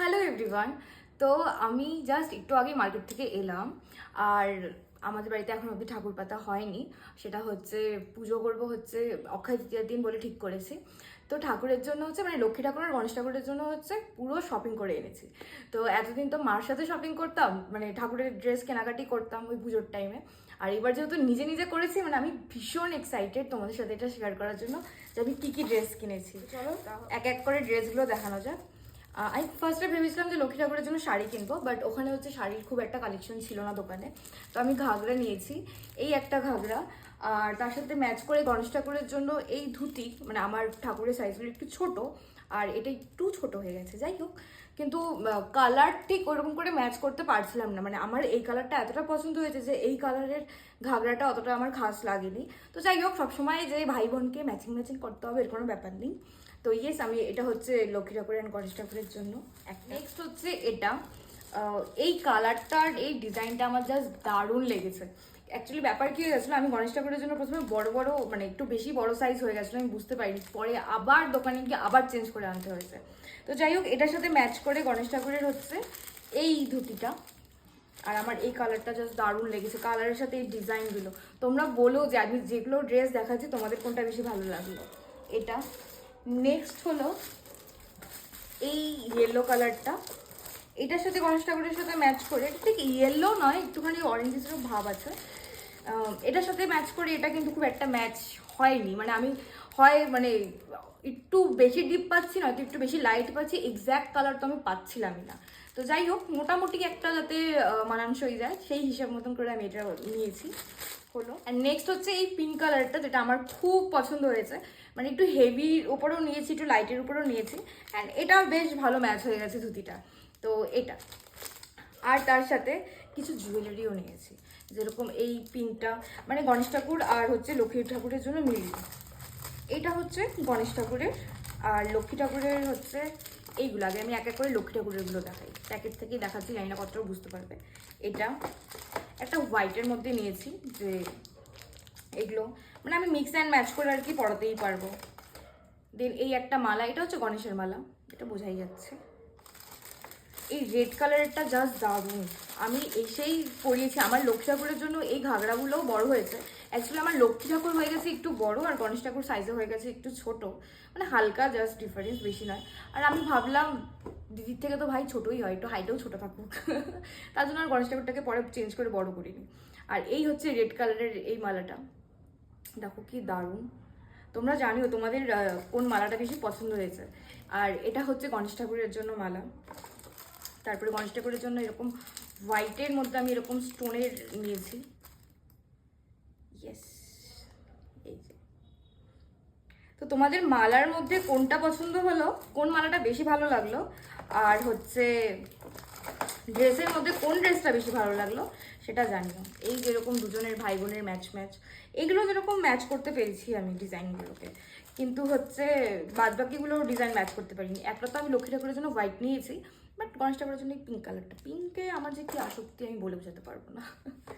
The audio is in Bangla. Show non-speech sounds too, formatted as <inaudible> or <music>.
হ্যালো এভরিওয়ান তো আমি জাস্ট একটু আগে মার্কেট থেকে এলাম। আর আমাদের বাড়িতে এখন অবধি ঠাকুর পাতা হয়নি। সেটা হচ্ছে পুজো করব হচ্ছে অক্ষয় তৃতীয়ার দিন বলে ঠিক করেছি। তো ঠাকুরের জন্য হচ্ছে মানে লক্ষ্মী ঠাকুর আর গণেশ ঠাকুরের জন্য হচ্ছে পুরো শপিং করে এনেছি। তো এতদিন তো মার সাথে শপিং করতাম মানে ঠাকুরের ড্রেস কেনাকাটি করতাম ওই পুজোর টাইমে আর এবার যেহেতু নিজে নিজে করেছি মানে আমি ভীষণ এক্সাইটেড তোমাদের সাথে এটা শেয়ার করার জন্য যে আমি কী কী ড্রেস কিনেছি। চলো এক এক করে ড্রেসগুলো দেখানো যাক। আমি ফার্স্টে ভেবেছিলাম যে লক্ষ্মী ঠাকুরের জন্য শাড়ি কিনবো বাট ওখানে হচ্ছে শাড়ির খুব একটা কালেকশন ছিল না দোকানে। তো আমি ঘাগরা নিয়েছি। এই একটা ঘাগরা। আর তার সাথে ম্যাচ করে গণেশ ঠাকুরের জন্য এই ধুতি মানে আমার ঠাকুরের সাইজগুলো একটু ছোট আর এটা একটু ছোট হয়ে গেছে যাই হোক। কিন্তু কালার ঠিক ওরকম করে ম্যাচ করতে পারছিলাম না। মানে আমার এই কালারটা এতটা পছন্দ হয়েছে যে এই কালারের ঘাগরাটা অতটা আমার খাস লাগেনি। তো যাই হোক সবসময় যে ভাই বোনকে ম্যাচিং ম্যাচিং করতে হবে এর কোনো ব্যাপার নেই। তো ইয়েস আমি এটা হচ্ছে লক্ষ্মী ঠাকুর অ্যান্ড গণেশ ঠাকুরের জন্য। নেক্সট হচ্ছে এটা। এই কালারটার এই ডিজাইনটা আমার জাস্ট দারুণ লেগেছে। অ্যাকচুয়ালি ব্যাপার কি হয়ে গেছিল, আমি গণেশ ঠাকুরের জন্য প্রথমে বড় বড় মানে একটু বেশি বড় সাইজ হয়ে গেছিল, আমি বুঝতে পারিনি। পরে আবার দোকানে গিয়ে আবার চেঞ্জ করে আনতে হয়েছে। তো যাই হোক, এটার সাথে ম্যাচ করে গণেশ ঠাকুরের হচ্ছে এই ধুতিটা। আর আমার এই কালারটা জাস্ট দারুণ লেগেছে। কালারের সাথে এই ডিজাইনগুলো তোমরা বলো যে, আমি যেগুলো ড্রেস দেখাচ্ছি, তোমাদের কোনটা বেশি ভালো লাগল? এটা। নেক্সট হলো এই ইয়েলো কালারটা এটার সাথে গণেশ ঠাকুরের সাথে ম্যাচ করে, এটা ঠিক ইয়েলো নয়, একটুখানি অরেঞ্জেসেরও ভাব আছে। এটার সাথে ম্যাচ করে এটা কিন্তু খুব একটা ম্যাচ হয়নি। মানে আমি হয় মানে একটু বেশি ডিপ পাচ্ছি নয়তো একটু বেশি লাইট পাচ্ছি এক্স্যাক্ট কালার তো আমি পাচ্ছিলামই না। তো যাই হোক, মোটামুটি একটা যাতে মানানসই যায়, সেই হিসাব মতন করে আমি এটা নিয়েছি। হলো। অ্যান্ড নেক্সট হচ্ছে এই পিঙ্ক কালারটা যেটা আমার খুব পছন্দ হয়েছে। মানে একটু হেভির উপরেও নিয়েছি, একটু লাইটের উপরেও নিয়েছি। অ্যান্ড এটা বেশ ভালো ম্যাচ হয়ে গেছে ধুতিটা। তো এটা। আর তার সাথে কিছু জুয়েলারিও নিয়েছি। যেরকম এই পিনটা মানে গণেশ ঠাকুর আর হচ্ছে লক্ষ্মী ঠাকুরের জন্য মিলিয়ে। এটা হচ্ছে গণেশ ঠাকুরের আর লক্ষ্মী ঠাকুরের হচ্ছে এইগুলো। আগে আমি এক এক করে লক্ষ্মী ঠাকুরেরগুলো দেখাই। প্যাকেট থেকেই দেখাচ্ছি, জানি না কতটা বুঝতে পারবে। এটা একটা হোয়াইটের মধ্যে নিয়েছি যে এগুলো মানে আমি মিক্স অ্যান্ড ম্যাচ করে আর কি পড়াতেই পারব। দেন এই একটা মালা, এটা হচ্ছে গণেশের মালা, এটা বোঝাই যাচ্ছে। এই রেড কালারেরটা জাস্ট দারুণ। আমি এসেই পরিয়েছি আমার লক্ষ্মী ঠাকুরের জন্য এই ঘাগরাগুলোও বড় হয়েছে। অ্যাকচুয়ালি আমার লক্ষ্মী ঠাকুর হয়ে গেছে একটু বড় আর গণেশ ঠাকুর সাইজে হয়ে গেছে একটু ছোট। মানে হালকা জাস্ট ডিফারেন্স বেশি নয়। আর আমি ভাবলাম, দিদির থেকে তো ভাই ছোটই হয়, একটু হাইটেও ছোটো থাকুক। <laughs> তার জন্য আর গণেশ ঠাকুরটাকে পরে চেঞ্জ করে বড় করিনি। আর এই হচ্ছে রেড কালারের এই মালাটা। দেখো কি দারুণ। তোমরা জানিও তোমাদের কোন মালাটা বেশি পছন্দ হয়েছে। আর এটা হচ্ছে গণেশ ঠাকুরের জন্য মালা। তারপরে গণেশ ঠাকুরের জন্য এরকম হোয়াইটের মধ্যে আমি এরকম স্টোনের নিয়েছি। ইয়েস এই তো তোমাদের মালার মধ্যে কোনটা পছন্দ হলো? কোন মালাটা বেশি ভালো লাগল? আর হচ্ছে ড্রেসের মধ্যে কোন ড্রেসটা বেশি ভালো লাগল সেটা জানিও এই যেরকম দুজনের ভাই বোনের ম্যাচ ম্যাচ এগুলো যেরকম ম্যাচ করতে পেরেছি আমি ডিজাইনগুলোকে কিন্তু হচ্ছে বাদ বাকিগুলো ডিজাইন ম্যাচ করতে পারিনি। একটা তো আমি লক্ষ্মী ঠাকুরের জন্য হোয়াইট নিয়েছি বাট গণেশ ঠাকুরের জন্য পিঙ্ক কালারটা পিঙ্কে আমার যে কি আসক্তি আমি বলে বোঝাতে পারব না।